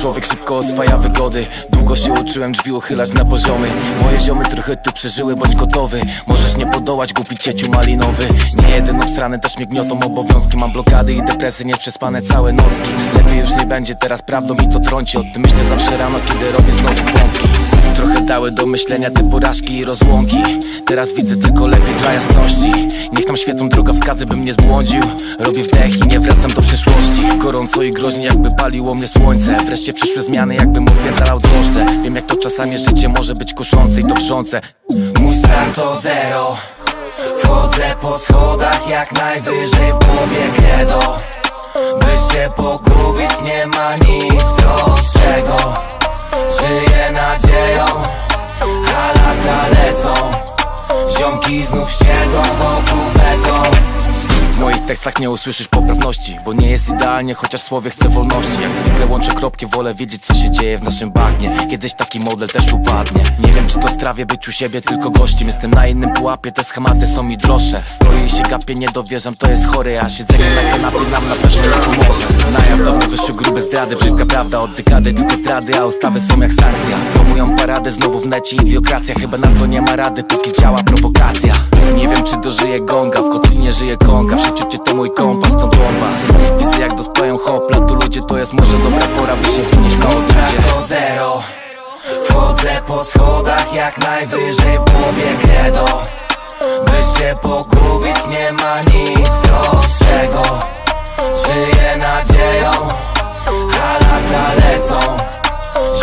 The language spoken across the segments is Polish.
Człowiek szybko oswaja wygody. Długo się uczyłem drzwi uchylać na poziomy. Moje ziomy trochę tu przeżyły, bądź gotowy. Możesz nie podołać, głupi cieciu malinowy. Nie jeden obstrany, też mnie gniotą obowiązki. Mam blokady i depresje, nieprzespane całe nocki. Lepiej już nie będzie, teraz prawdą mi to trąci. O tym myślę zawsze rano, kiedy robię znowu pompki Trochę dały do myślenia te porażki i rozłąki. Teraz widzę tylko lepiej dla jasności. Niech tam świecą drogowskazy, bym nie zbłądził. Robię wdech i nie wracam do przeszłości. Gorąco i groźnie jakby paliło mnie słońce. Wreszcie przyszły zmiany jakbym odpierdalał drożdże. Wiem jak to czasami życie może być kuszące i to wrzące. Mój start to zero Wchodzę po schodach jak najwyżej w głowie credo By się pogubić nie ma nic prostszego. Żyję nadzieją, a lata lecą. Ziomki znów siedzą wokół beton w moich tekstach nie usłyszysz poprawności Bo nie jest idealnie, chociaż w słowie chcę wolności. Jak zwykle łączę kropki, wolę wiedzieć co się dzieje w naszym bagnie. Kiedyś taki model też upadnie. Nie wiem czy to strawię być u siebie tylko gościem. Jestem na innym pułapie, te schematy są mi droższe. Stoję i się gapię, nie dowierzam, to jest chore. A siedzenie na kanapie nam na pewno nie pomoże. Na wyszły grube zdrady, brzydka prawda Od dekady tylko zdrady, a ustawy są jak sankcja. Promują paradę, znowu w necie idiokracja. Chyba na to nie ma rady, póki działa prowokacja. Nie wiem czy dożyję gonga, w kotlinie żyje konga Cię to mój kompas, to dłombas Widzę jak dospają hopla, tu ludzie to jest może dobra pora By się wynieść na ostradzie to zero. Wchodzę po schodach jak najwyżej w głowie credo By się pogubić nie ma nic prostszego. Żyję nadzieją, a lata lecą.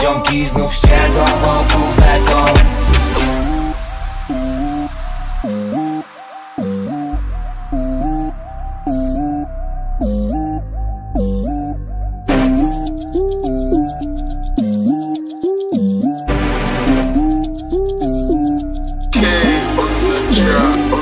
Ziomki znów siedzą wokół truck.